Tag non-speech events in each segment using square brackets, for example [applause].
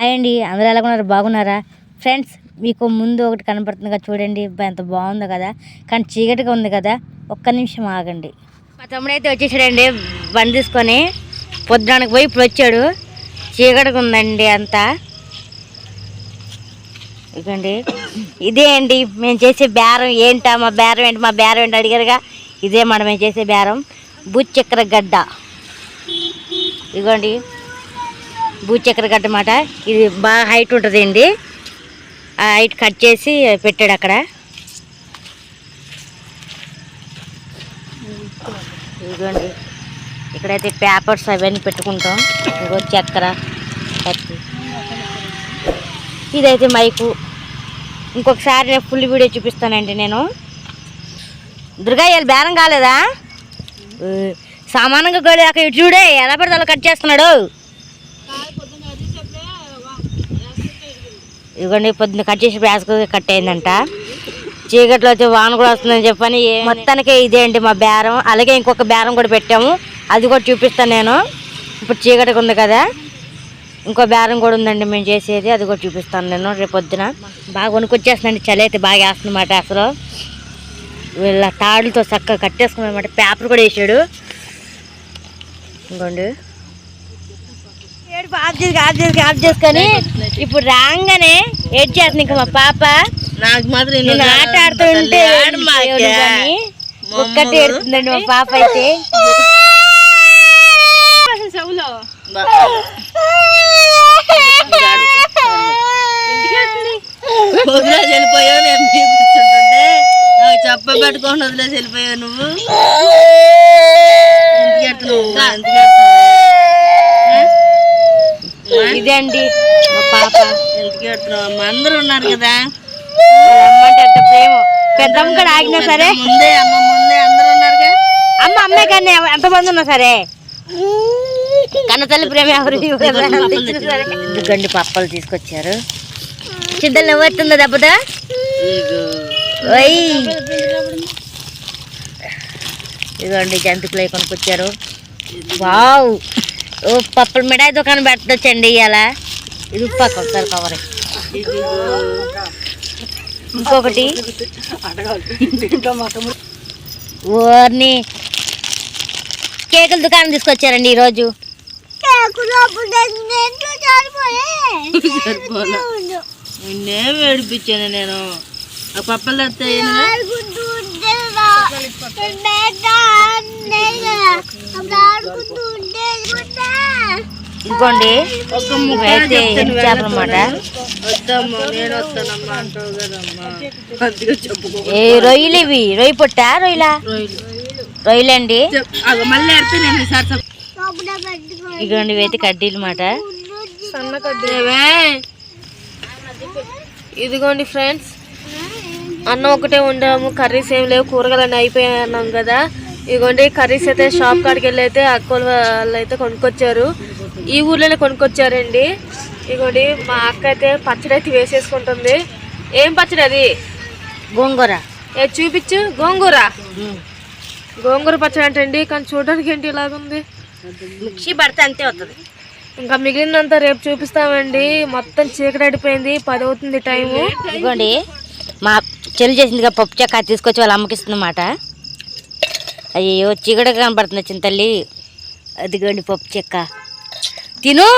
Hi అండి అందరూ ఎలా ఉన్నారు? బాగున్నారా? ఫ్రెండ్స్ మీకు ముందు ఒకటి కనపడుతుంది కదా చూడండి ఎంత బాగుందో కదా. కానీ చీకటిగా ఉంది కదా. ఒక్క నిమిషం ఆగండి. మా తమ్ముడు అయితే వచ్చేసాడండి బండి తీసుకొని. పొద్దునానికి పోయి ఇప్పుడు వచ్చాడు. చీకటిగా ఉందండి అంతా. ఇదండి ఇదే అండి మేము చేసే బేరం ఏంటా? మా బేరం ఏంటి? మా బేరం ఏంటి? అడిగారుగా. ఇదే మనం మేము చేసే బేరం. బుచ్చక్ర గడ్డ. ఇదిగోండి. భూచక్ర గడ్డ మాట ఇది బాగా హైట్ ఉంటుందండి ఆ హైట్ కట్ చేసి పెట్టాడు అక్కడ. ఇదిగోండి. ఇక్కడైతే పేపర్స్ అవన్నీ పెట్టుకుంటాం. ఇదిగో చక్కెర కత్తి ఇదైతే మైకు. ఇంకొకసారి నేను ఫుల్ వీడియో చూపిస్తానండి నేను. దుర్గా ఇవాళ బేరం కాలేదా? సామానంగా గోళీ అక్కడ ఇటు చూడే ఎలా పడితే అలా కట్ చేస్తున్నాడు? ఇదిగోండి పొద్దున్న కట్ చేసి బ్యాస్కు కట్ అయిందంట చీకట్లో వచ్చి వాన కూడా వస్తుందని చెప్పని మొత్తానికి ఇదే అండి మా బేరం. అలాగే ఇంకొక బేరం కూడా పెట్టాము. అది కూడా చూపిస్తాను నేను. ఇప్పుడు చీకటికి ఉంది కదా. ఇంకో బేరం కూడా ఉందండి మేము చేసేది. అది కూడా చూపిస్తాను నేను రేపు పొద్దున. బాగా వణుకొచ్చేస్తుందండి. చలి అయితే బాగా వేస్తుందన్నమాట అసలు. వీళ్ళ తాడులతో చక్కగా కట్టేసుకున్నామన్నమాట పేపర్ కూడా వేసాడు. ఇంకోండి. ఏడుపు ఆఫ్ చేసి ఆఫ్ చేసుకొని ఇప్పుడు రాగానే ఏడ్ చేస్తుంది ఇంకా మా పాప. నాకు మాత్రం నేను ఆట ఆడుతుంటే కానీ ఒక్కటి ఏడుతుందండి మా పాప అయితే. వదిలేసి వెళ్ళిపోయావు నేను కూర్చుంటుంటే. నాకు చెప్ప పెట్టుకొని వదిలేసి వెళ్ళిపోయావు నువ్వు. ఎందుకు? ఇదే అండి మా పాప. ఎందుకు ఎడుతున్నావు? అమ్మ అందరూ ఉన్నారు కదా. వాళ్ళ అమ్మ అంటే అంత ప్రేమ. పెద్దమ్మ కూడా ఆగినా సరే? ముందే అమ్మ ముందే అందరూ ఉన్నారుగా అమ్మ అమ్మే కానీ ఎంతమంది ఉన్నా సరే? కన్న తల్లి ప్రేమ ఎవరు. ఇదిగోండి పప్పలు తీసుకొచ్చారు. చిద్దలు ఎవరుతుందో దెబ్బదా ఓయ్. ఇదిగోండి జంతుకులు కొనుక్కొచ్చారు. వావ్. పప్పుల మిఠాయి దుకాణం పెట్టచ్చండి ఇవాళ ఇది ఉప్పాక ఒకసారి కవర్. ఇంకొకటి. ఓర్ని. కేకుల దుకాణం తీసుకొచ్చారండి ఈరోజు. నిన్నే వేడిపించాను నేను? పప్పలు తెస్తాయి ఇంకోండి. ఇవైతే చేపలు అన్నమాట ఏ రొయ్యలు ఇవి? రొయ్యి పొట్టా రొయ్యలా? రొయ్యలండి. ఇదిగోండి ఇవైతే కడ్డీలు అన్నమాట సన్న కడ్డేవే ఇదిగోండి ఫ్రెండ్స్. అన్నం ఒకటే వండాము కర్రీస్ ఏం లేవు కూరగాయలు అయిపోయాయి అన్నాం కదా. ఇదిగోండి కర్రీస్ అయితే షాప్ కాడికి వెళ్ళి అయితే అక్కల వాళ్ళు అయితే కొనుక్కొచ్చారు. ఈ ఊర్లోనే కొనుక్కొచ్చారండి. ఇదిగోండి మా అక్క అయితే పచ్చడి అయితే వేసేసుకుంటుంది. ఏం పచ్చడి అది? గోంగూర. ఏ చూపించు గోంగూర. గోంగూర పచ్చడి అంటే కానీ చూడడానికి ఏంటి ఇలాగుంది? మిక్సీ పడితే అంతే వస్తుంది ఇంకా మిగిలినంతా రేపు చూపిస్తామండి. మొత్తం చీకటి అడిపోయింది పది అవుతుంది టైము. ఇదిగోండి మా చెల్లి చేసిందిగా పప్పు చెక్క తీసుకొచ్చి వాళ్ళ అమ్మకి ఇస్తుందన్నమాట. అయ్యో చీకటి కనపడుతుంది చిన్న తల్లి. అదిగోండి పప్పు చెక్క. తిను.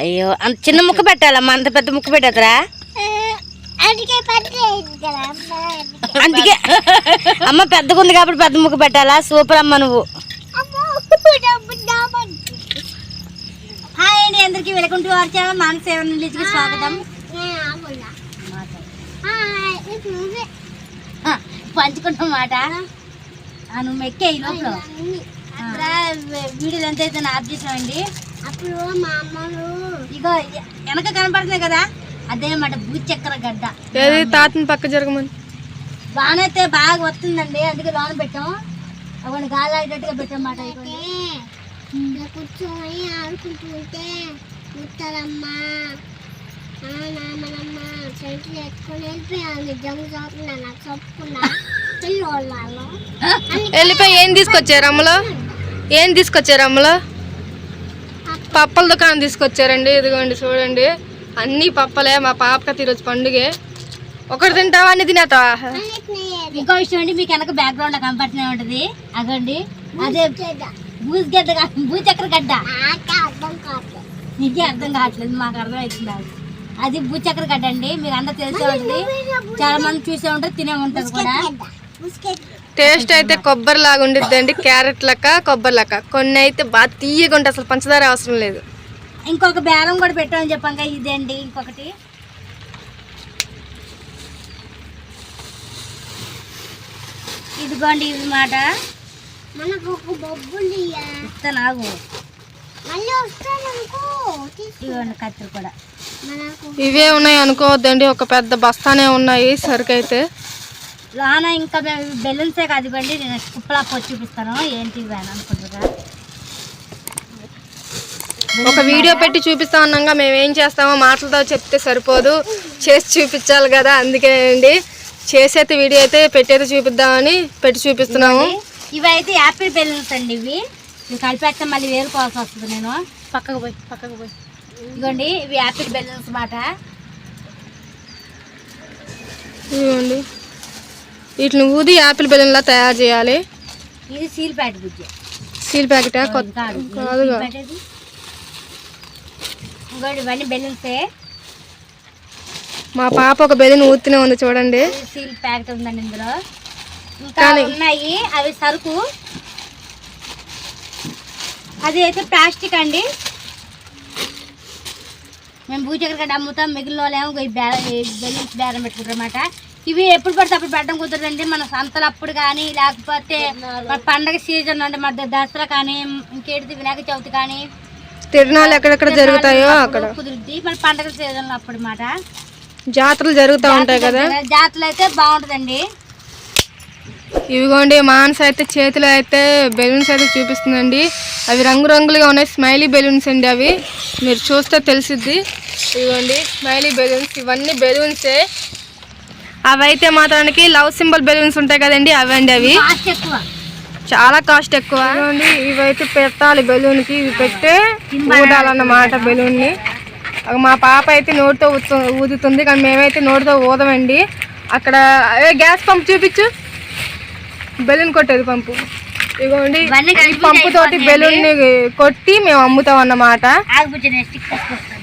అయ్యో అంత చిన్న ముక్క పెట్టాలమ్మా అంత పెద్ద ముక్క పెట్టదురా. అందుకే అమ్మ పెద్దగా ఉంది కాబట్టి పెద్ద ముక్క పెట్టాలా? సూపర్ అమ్మ నువ్వు. హాయ్ అండి అందరికీ welcome to our channel Manasa సేవన్కి స్వాగతం. ఆ, పంచుకుంటాం మాట ఆ, నువ్వు ఎక్కే ఈ లోపల. ఆ, వీడియోలు ఎంత అయితే ఆఫ్ చేసామండి. అప్పుడు మా అమ్మలు. ఇగో వెనక కనపడుతుంది కదా? అదే మాట భూచక్ర గడ్డ. ఏది తాతని పక్క జరగమని? బాగానైతే బాగా వస్తుందండి అందుకే లోన పెట్టాం. అవన్నీ గాలి ఆడేటట్టుగా పెట్టాం మాట ఇక్కడ కూర్చొని ఆడుకుంటూ ఉంటే ముత్తరమ్మ నామనమ్మ చేతులు ఎత్తుకొని వెళ్ళిపోయాను జంగు చదువుకున్నా నాకు చెప్పుకున్నా పిల్లోళ్ళలో వెళ్ళిపోయి ఏం తీసుకొచ్చారు అమ్మలో? ఏం తీసుకొచ్చారు అమ్మలో? పప్పల దుకాణం తీసుకొచ్చారండి ఇదిగోండి చూడండి. అన్ని పప్పలే మా పాపకి ఈరోజు పండుగే. ఒకటి తింటావా అన్ని తినేతావా ఇంకో విషయం అండి మీకు వెనక బ్యాక్గ్రౌండ్ కనపడుతూనే ఉంటది. అగండి అదే భూచక్ర గడ్డ అర్థం కావట్లేదు. నీకే అర్థం కావట్లేదు మాకు అర్థం అవుతుంది అది భూచక్ర గడ్డ అండి మీకు అందరూ తెలిసే ఉంటుంది. చాలా మంది చూసే ఉంటారు తినే ఉంటారు కూడా. టేస్ట్ అయితే కొబ్బరి లాగా ఉండిద్దండి క్యారెట్ లెక్క కొబ్బరి లెక్క కొన్ని అయితే బాగా తీయగా ఉంటాయి అసలు పంచదార అవసరం లేదు. ఇంకొక బేరం కూడా పెట్టామని చెప్పాక ఇదండి ఇంకొకటి. ఇదిగోండి ఇది మాట. మనకు ఒక బొబ్బులు మళ్ళీ. ఇదిగోండి కత్తిరి కూడా. ఇవే ఉన్నాయి అనుకోవద్దండి. ఒక పెద్ద బస్తానే ఉన్నాయి సరుకు అయితే లోన ఇంకా మేము బెలూన్సే కాదు ఇవ్వండి నేను కుప్పలా పోసి చూపిస్తాను. ఏంటి ఇవి అని అనుకుంటున్నా ఒక వీడియో పెట్టి చూపిస్తా ఉన్నాగా మేము ఏం చేస్తామో మాటలతో చెప్తే సరిపోదు. చేసి చూపించాలి కదా అందుకే అండి. చేసైతే వీడియో అయితే పెట్టి అయితే చూపిద్దామని పెట్టి చూపిస్తున్నాము. ఇవి అయితే యాపిల్ బెలూన్స్ అండి ఇవి. కలిపేస్తే మళ్ళీ వేరుకోవాల్సి వస్తుంది నేను. పక్కకు పోయి పక్కకు పోయి. ఇదిగోండి ఇవి యాపిల్ బెలూన్స్ మాట ఇదిగోండి. వీటిని ఊది యాపిల్ బెలూన్లా తయారు చేయాలి. ఇది సీల్ ప్యాట్ బుజ్జి. స్టీల్ ప్యాకెటా కొత్త కాదు. ఇంకోటి ఇవన్నీ బెలూన్సే మా పాప ఒక బెలూన్ ఊతూనే ఉంది చూడండి. సీల్ ప్యాకెట్ ఉందండి ఇందులో. ఇంకా ఉన్నాయి అవి సరుకు. అది అయితే ప్లాస్టిక్ అండి. మేము భూచక్ర గడ్డ అమ్ముతాం మిగిలిన వాళ్ళేమో బెలూన్స్ బేరం పెట్టుకుంటారు అనమాట ఇవి ఎప్పుడు పడితే అప్పుడు పెట్టడం కుదరదండి. మన సంతలు అప్పుడు కానీ లేకపోతే మన పండగ సీజన్ అంటే మన దసరా కానీ ఇంకేటిది వినాయక చవితి కానీ. తిరునాళ్ళు ఎక్కడెక్కడ జరుగుతాయో అక్కడ. కుదురుద్ది. మన పండగ సీజన్ అప్పుడు మాట జాతరలు జరుగుతూ ఉంటాయి కదా. జాతరలు అయితే బాగుంటుందండి. ఇవిగోండి మానస అయితే చేతిలో అయితే బెలూన్స్ అయితే చూపిస్తుందండి. అవి రంగురంగులుగా ఉన్నాయి. స్మైలీ బెలూన్స్ అండి అవి. మీరు చూస్తే తెలిసిద్ది. ఇదిగోండి స్మైలీ బెలూన్స్ ఇవన్నీ బెలూన్సే అవి అయితే మాత్రానికి లవ్ సింబల్ బెలూన్స్ ఉంటాయి కదండి అవండి అవి. చాలా కాస్ట్ ఎక్కువ. ఇవైతే పెట్టాలి బెలూన్కి ఇవి పెట్టే ఊదాలన్నమాట బెలూన్ని. అగ మా పాప అయితే నోటితో ఊదుతుంది కానీ మేమైతే నోటితో ఊదమండి. అక్కడ ఏ గ్యాస్ పంప్ చూపించు. బెలూన్ కొట్టేది పంపు ఇదిగోండి ఇవన్నీ ఈ కలిపి పంపు తోటి బెలూన్ని కొట్టి మేము అమ్ముతాం అన్నమాట ఆగుబుజ్జి నేను స్టిక్ తీసుకొస్తాను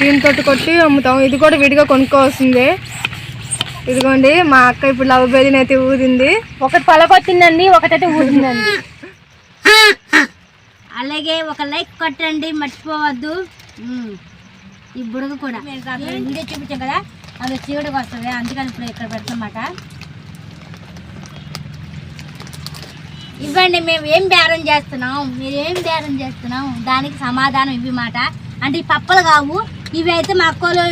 దీంతో కొట్టి అమ్ముతాం. ఇది కూడా విడిగా కొనుక్కోవాల్సిందే. ఇదిగోండి మా అక్క ఇప్పుడు లవ్ బెలూన్ అయితే ఊదింది. ఒకటి పలకొచ్చిందండి ఒకటైతే ఊడిందండి అలాగే ఒక లైక్ కొట్టండి మర్చిపోవద్దు. ఈ బుడగ కూడా. వీడియో చూపించాం కదా. అది చీకటికి వస్తుంది అందుకని ఇప్పుడు ఇక్కడ పెడతామాట. ఇవ్వండి మేము ఏం బేరం చేస్తున్నాం? మీరు ఏం బేరం చేస్తున్నాం? దానికి సమాధానం ఇవి మాట అంటే ఈ పప్పలు కావు. ఇవి అయితే మా అక్కలు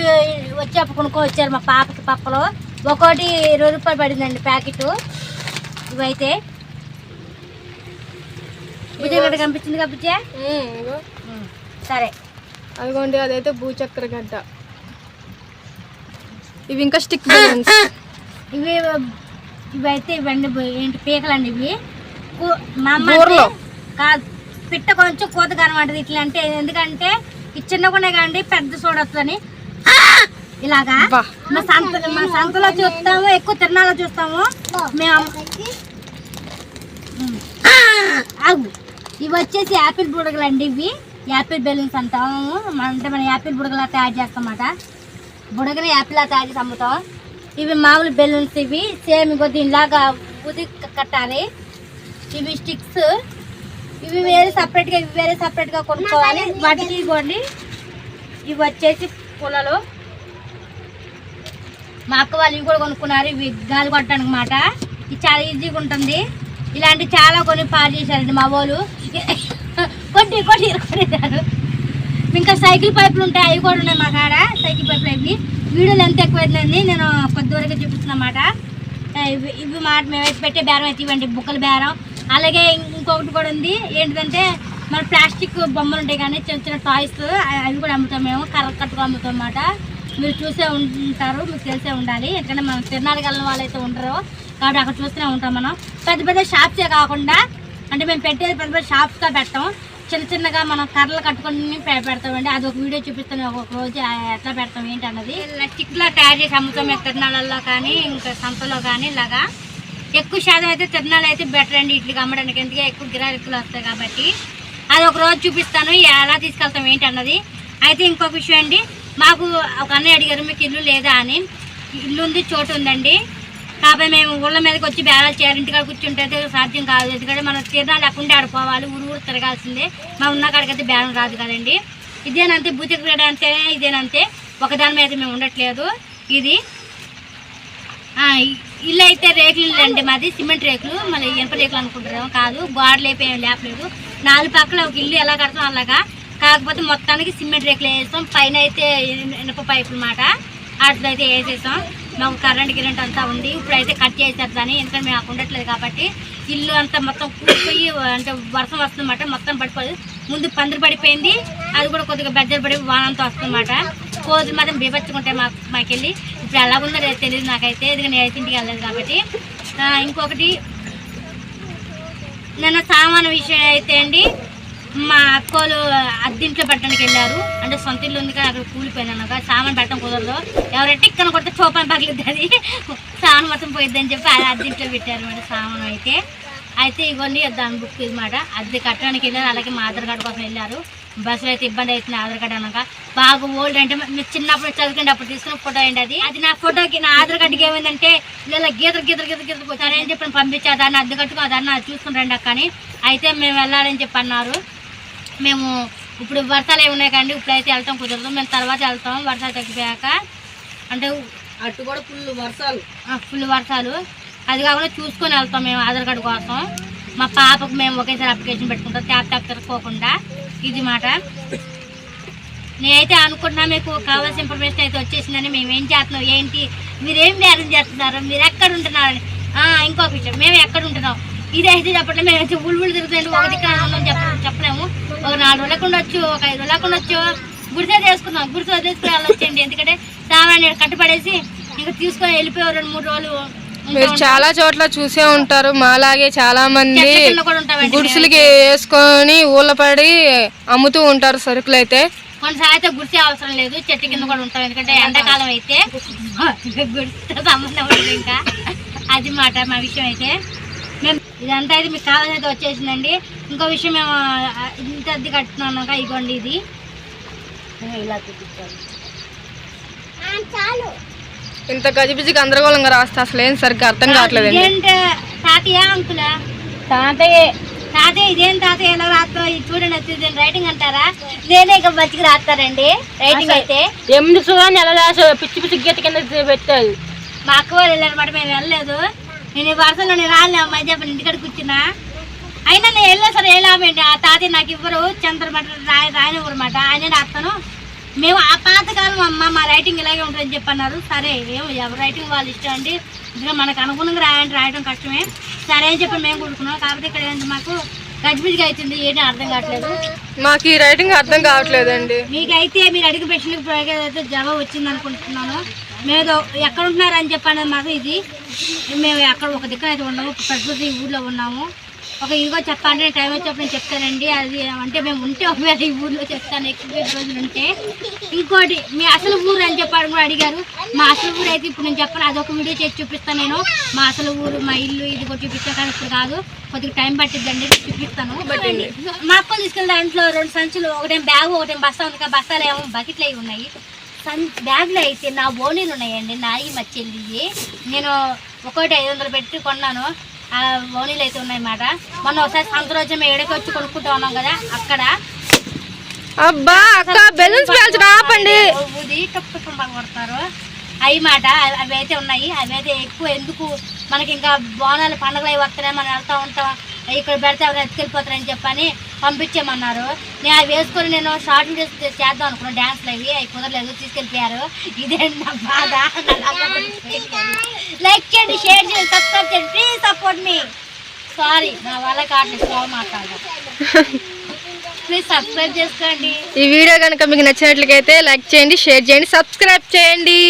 వచ్చి అప్పుడు కొనుక్కో వచ్చారు మా పాపకి పప్పలు ఒక్కోటి ఇరవై రూపాయలు పడిందండి ప్యాకెట్. ఇవైతే. బుజ్జ గడ్డ కనిపించింది ఇదిగో. సరే. అదిగోండి అదైతే భూచక్ర గడ్డ. ఇవి ఇంకా స్టిక్ ఇవి ఇవైతే ఇవన్నీ బో- ఏంటి పీకలండి ఇవి. మా అమ్మ కాదు పిట్ట కొంచెం కోత కనబడదు ఇట్లా అంటే ఎందుకంటే ఈ చిన్నగానే కానీ పెద్ద చూడొద్దని ఇలాగా. మా సంత మా సంతలో చూస్తాము ఎక్కువ తిరణాలో చూస్తాము. మేము. ఆగు. ఇవి వచ్చేసి యాపిల్ బుడగలు అండి ఇవి. యాపిల్ బెలూన్స్ అంటాము మన- అంటే మనం యాపిల్ బుడగలా తయారు చేస్తామన్నమాట బుడగని యాపిల్ లా తయారు చేసి అమ్ముతాం. ఇవి మామూలు బెలూన్స్ ఇవి. సేమ్ ఇంకో దీనిలాగా ఉది కట్టాలి. ఇవి స్టిక్స్. ఇవి వేరే సపరేట్గా ఇవి వేరే సపరేట్గా కొనుక్కోవాలి. వాటికి ఇవ్వండి. ఇవి వచ్చేసి పూలలో. మా అక్క వాళ్ళు ఇవి కూడా కొనుక్కున్నారు. ఇవి గాలి కొట్టడానికి మాట. ఇది చాలా ఈజీగా ఉంటుంది. ఇలాంటి చాలా కొని పాడు చేశారండి మా వాళ్ళు. కొట్టి కొట్టి కొట్టారు ఇంకా సైకిల్ పైపులు ఉంటాయి. అవి కూడా ఉన్నాయి మా కాడ. సైకిల్ పైపులు అవి. వీడియోలు ఎంత ఎక్కువైందండి నేను కొద్ది వరకు చూపిస్తున్నమాట ఇవి ఇవి మాట మేమైతే పెట్టే బేరం అయితే ఇవ్వండి. బుక్కల బేరం. అలాగే ఇంకొకటి కూడా ఉంది. ఏంటిదంటే మన ప్లాస్టిక్ బొమ్మలు ఉంటాయి కానీ చిన్న చిన్న టాయ్స్ అవి కూడా అమ్ముతాం మేము. కర్ర కట్టుకు అమ్ముతాం అన్నమాట మీరు చూసే ఉంటారు మీకు తెలిసే ఉండాలి. ఎందుకంటే మనం తిరునాళ్ళకి వెళ్ళిన వాళ్ళైతే ఉండరు. కాబట్టి అక్కడ చూస్తూనే ఉంటాం మనం. పెద్ద పెద్ద షాప్సే కాకుండా అంటే మేము పెట్టేది పెద్ద పెద్ద షాప్స్గా పెట్టాం. చిన్న చిన్నగా మనం కర్రలు కట్టుకొని పెడతామండి. అది ఒక వీడియో చూపిస్తాను. ఒక్కొక్క రోజు ఎట్లా పెడతాం ఏంటి అన్నది ఇలా తయారు చేసి అమ్ముతాం మేము తిరునాళ్ళల్లో కానీ ఇంకా సంతలో కానీ ఇలాగా. ఎక్కువ శాతం అయితే తిరునాళ్ళు అయితే బెటర్ అండి ఇడ్లీ అమ్మడానికి. ఎందుకంటే ఎక్కువ గిరాకులు వస్తాయి కాబట్టి. అది ఒక రోజు చూపిస్తాను ఎలా తీసుకెళ్తాం ఏంటి అన్నది. అయితే ఇంకొక విషయం అండి మాకు ఒక అన్నయ్య అడిగారు మీకు ఇల్లు లేదా అని? ఇల్లు ఉంది చోటు ఉందండి. కాబట్టి మేము ఊళ్ళ మీదకి వచ్చి బేరాలు చేయాలి. ఇంటికాడ కూర్చుంటే సాధ్యం కాదు. ఎందుకంటే మనం తీర్థాలు లేకుండా ఆడిపోవాలి ఊరు ఊరు తిరగాల్సిందే. మా ఉన్న కాడికైతే బేరం రాదు కదండి. ఇదేనంతే బూతి క్రీడ అంటే ఇదేనంతే. ఒకదాని మీద మేము ఉండట్లేదు. ఇది ఇల్లు అయితే రేకులు ఇల్లు అండి మాది సిమెంట్ రేకులు మళ్ళీ ఇనుప రేకులు అనుకుంటున్నాం. కాదు గోడలు అయిపోయాం లేపలేదు. నాలుగు పక్కల ఒక ఇల్లు ఎలా కడతాం అలాగా. కాకపోతే మొత్తానికి సిమెంట్ రేకులు వేస్తాం పైన అయితే ఇనుప పైపులు మాట. అట్లా అయితే వేసేసాం మాకు కరెంట్ గిరెంట్ అంతా ఉంది. ఇప్పుడైతే కట్ చేసేద్దాని దాన్ని ఎందుకంటే మేము అక్కడ ఉండట్లేదు కాబట్టి ఇల్లు అంతా మొత్తం కూలిపోయి అంటే వర్షం వస్తుందన్నమాట మొత్తం పడిపోదు. ముందు పందిరి పడిపోయింది అది కూడా కొద్దిగా బెజ్జలు పడి వానంతా వస్తుందన్నమాట. కోతులు మాత్రం బీభత్సుకుంటాయి మాకు మాకెళ్ళి. ఇప్పుడు ఎలా ఉందో తెలియదు నాకైతే ఇది నేను అయితే ఇంటికి వెళ్ళలేదు కాబట్టి. ఇంకొకటి నిన్న సామాను విషయం అయితే అండి. మా అక్కోలు అద్దెంట్లో పెట్టడానికి వెళ్ళారు. అంటే సొంత ఇల్లు ఉంది కానీ అక్కడ కూలిపోయినాను అనగా సామాన్ పెట్టడం కుదరదు. ఎవరైతే ఇక్కడ కొడితే చోపాన్ పగిలిద్ది అది సామాన్ మొత్తం పోయిద్దని చెప్పి అది అద్దెంట్లో పెట్టారు మేడం సామాను అయితే. అయితే ఇవ్వండి దాని బుక్ ఇదిమాట అద్దె కట్టడానికి వెళ్ళారు. అలాగే మా ఆధార్ కార్డు కోసం వెళ్ళారు. బస్సులో అయితే ఇబ్బంది అవుతుంది ఆధార్ కార్డు అనగా బాగా ఓల్డ్ అంటే మీరు చిన్నప్పుడు చదువుకుంటే అప్పుడు తీసుకున్న ఫోటో అండి అది. అది నా ఫోటోకి నా ఆధార్ కార్డుకి ఏమైందంటే ఇలా గీతలు గీత గీత గీత వచ్చారు అని చెప్పి పంపించా దాన్ని అద్దె కట్టుకో దాన్ని అది చూసుకుని రండి అక్క అయితే మేము వెళ్ళాలని చెప్పి అన్నారు. మేము ఇప్పుడు వర్షాలు ఏమి ఉన్నాయి కండి ఇప్పుడైతే వెళ్తాం కుదరదు. మేము తర్వాత వెళ్తాం వర్షాలు తగ్గిపోయాక. అంటే అటు కూడా ఫుల్ వర్షాలు. ఫుల్ వర్షాలు. అది కాకుండా చూసుకొని వెళ్తాం మేము ఆధార్ కార్డు కోసం. మా పాపకు మేము ఒకేసారి అప్లికేషన్ పెట్టుకుంటాం ట్యాప్ ట్యాప్ తిరగకోకుండా ఇది మాట. నేనైతే అనుకుంటున్నా మీకు కావాల్సిన ఇన్ఫర్మేషన్ అయితే వచ్చేసిందని మేము ఏం చేస్తున్నాం ఏంటి? మీరేం బేరం చేస్తున్నారు? మీరు ఎక్కడ ఉంటున్నారని. ఇంకొక విషయం. మేము ఎక్కడ ఉంటున్నాం? ఇదైతే మేము అయితే ఉళ్ళు ఉళ్ళు తిరుగుతుంది ఒక దిక్కున ఉన్నాం చెప్ప చెప్పలేము ఒక నాలుగు రోజులకు ఉండొచ్చు ఒక ఐదు రోజులకు ఉండొచ్చు గుడిసే తీసుకుందాం గుడిసే వదిలేసుకుని వెళ్ళొచ్చండి ఎందుకంటే సామాన్య కట్టుపడేసి ఇంకా తీసుకొని వెళ్ళిపోయారు రెండు మూడు రోజులు. మీరు చాలా చోట్ల చూసే ఉంటారు మాలాగే చాలా మంది గుడిసెలకి వేసుకొని ఊళ్ళ పడి అమ్ముతూ ఉంటారు సరుకులు అయితే. కొన్నిసార్లు అయితే గుడిసే అవసరం లేదు చెట్టు కింద కూడా ఉంటాం. ఎందుకంటే ఎండాకాలం అయితే. [laughs] గుడితో సంబంధం ఉండదు ఇంకా. అది మాట మా విషయం అయితే. ఇదంతా అయితే మీకు కావాల్సినది వచ్చేసిందండి. ఇంకో విషయం మేము ఇంత అద్దె కట్టున్నాక ఇగోండి ఇది. ఇలా చూపించాలి. ఆ, చాలు. ఇంత గజిబిజి గందరగోళంగా రాస్తే అసలు ఏం సరిగ్గా అర్థం కావట్లేదండి. ఇదేంటి తాతయ్య అంకులా? తాతయ్య. తాతయ్య ఇదేం తాతయ్య ఎలా రాస్తావు ఇది చూడండి వచ్చి రైటింగ్ అంటారా? నేనే ఇక మంచిగా రాస్తారండి రైటింగ్ అయితే. ఎనిమిది చూడండి ఎలా రాసా పిచ్చి పిచ్చి గీత కింద పెట్టారు మా అక్క వాళ్ళు వెళ్ళారన్నమాట మేము వెళ్ళలేదు. నేను వరుసలో నేను రాలే అమ్మాయి చెప్పిన ఇంటికాడ కూర్చున్నా. అయినా నేను వెళ్ళా సరే ఏ ఏంటి? ఆ తాతయ్య నాకు ఇవ్వరు చంద్రమట రాయ రాయనివ్వరు అనమాట ఆయన రాస్తాను. మేము ఆ పాతకాలం అమ్మ మా రైటింగ్ ఇలాగే ఉంటుందని చెప్పి అన్నారు సరే ఏమో ఎవరు రైటింగ్ వాళ్ళు ఇష్టం అండి. ఇంకా మనకు అనుగుణంగా రాయండి రాయడం కష్టమే. సరే అని చెప్పి మేము కొడుకున్నాం. కాబట్టి ఇక్కడ ఏంటి మాకు గజిబిజిగా అవుతుంది ఏంటి అర్థం కావట్లేదు. మాకు ఈ రైటింగ్ అర్థం కావట్లేదండి. మీకైతే మీరు అడిగిన ప్రశ్నలకు అయితే జవాబు వచ్చింది అనుకుంటున్నాను మేము ఎక్కడ ఉంటున్నారు అని చెప్పాను మాకు ఇది. మేము ఎక్కడ ఒక దిక్కున అయితే ఉన్నాము ప్రకృతి ఊర్లో ఉన్నాము. ఒక ఇదిగో చెప్పాలంటే టైం వచ్చేప్పుడు నేను చెప్తానండి. అది అంటే మేము ఉంటే ఒకవేళ ఈ ఊర్లో చెప్తాను ఎక్కువ రోజులు ఉంటే. ఇంకోటి మీ అసలు ఊరు అని చెప్పాడు కూడా అడిగారు. మా అసలు ఊరు అయితే ఇప్పుడు నేను చెప్పాను అదొక వీడియో చేసి చూపిస్తాను నేను. మా అసలు ఊరు మా ఇల్లు ఇది కూడా చూపిస్తాను కానీ ఇప్పుడు కాదు. కొద్దిగా టైం పట్టిద్దండి చూపిస్తాను. మా అక్కలు తీసుకెళ్ళి దాంట్లో రెండు సంచులు ఒకటేం బ్యాగ్ ఒకటేం బస్తా ఉంది కదా బస్తాలు ఏమో బకెట్లు అవి ఉన్నాయి. సన్ బ్యాగ్లో అయితే నా బోనీలు ఉన్నాయండి నాయి మా చెల్లి నేను ఒకటి ఐదు వందలు పెట్టి కొన్నాను. ఆ బోనీలు అయితే ఉన్నాయన్నమాట. మొన్న ఒకసారి సంత రోజు మేము ఏడకి వచ్చి కొనుక్కుంటూ ఉన్నాం కదా అక్కడ. అబ్బా అక్క బెలూన్స్ పేల్చడం ఆపండి. ఊది టప్పు కొడతారు. అవి మాట అవి- అవి అయితే ఉన్నాయి. అవి అయితే ఎక్కువ ఎందుకు? మనకి ఇంకా బోనాలు పండుగలు అవి వస్తున్నాయి మనం వెళ్తూ ఉంటాం. ఇక్కడ పెడితే ఎవరు ఎత్తుకెళ్ళిపోతారని చెప్పని పంపించేమన్నారు నేను అవి వేసుకొని నేను షార్ట్ వీడియోస్ చేద్దాం అనుకున్నాను డ్యాన్స్లు అవి అవి కుదరలేదు. తీసుకెళ్ళిపోయారు. ఇదే నా బాధ? లైక్ చేయండి షేర్ చేయండి సబ్స్క్రైబ్ చేయండి. ప్లీజ్ సపోర్ట్ మీ సారీ నా వల్ల కావట్లేదు స్లో మాట్లాడడం. ప్లీజ్ సబ్స్క్రైబ్ చేసుకోండి. ఈ వీడియో కనుక మీకు నచ్చినట్లయితే లైక్ చేయండి షేర్ చేయండి సబ్స్క్రైబ్ చేయండి.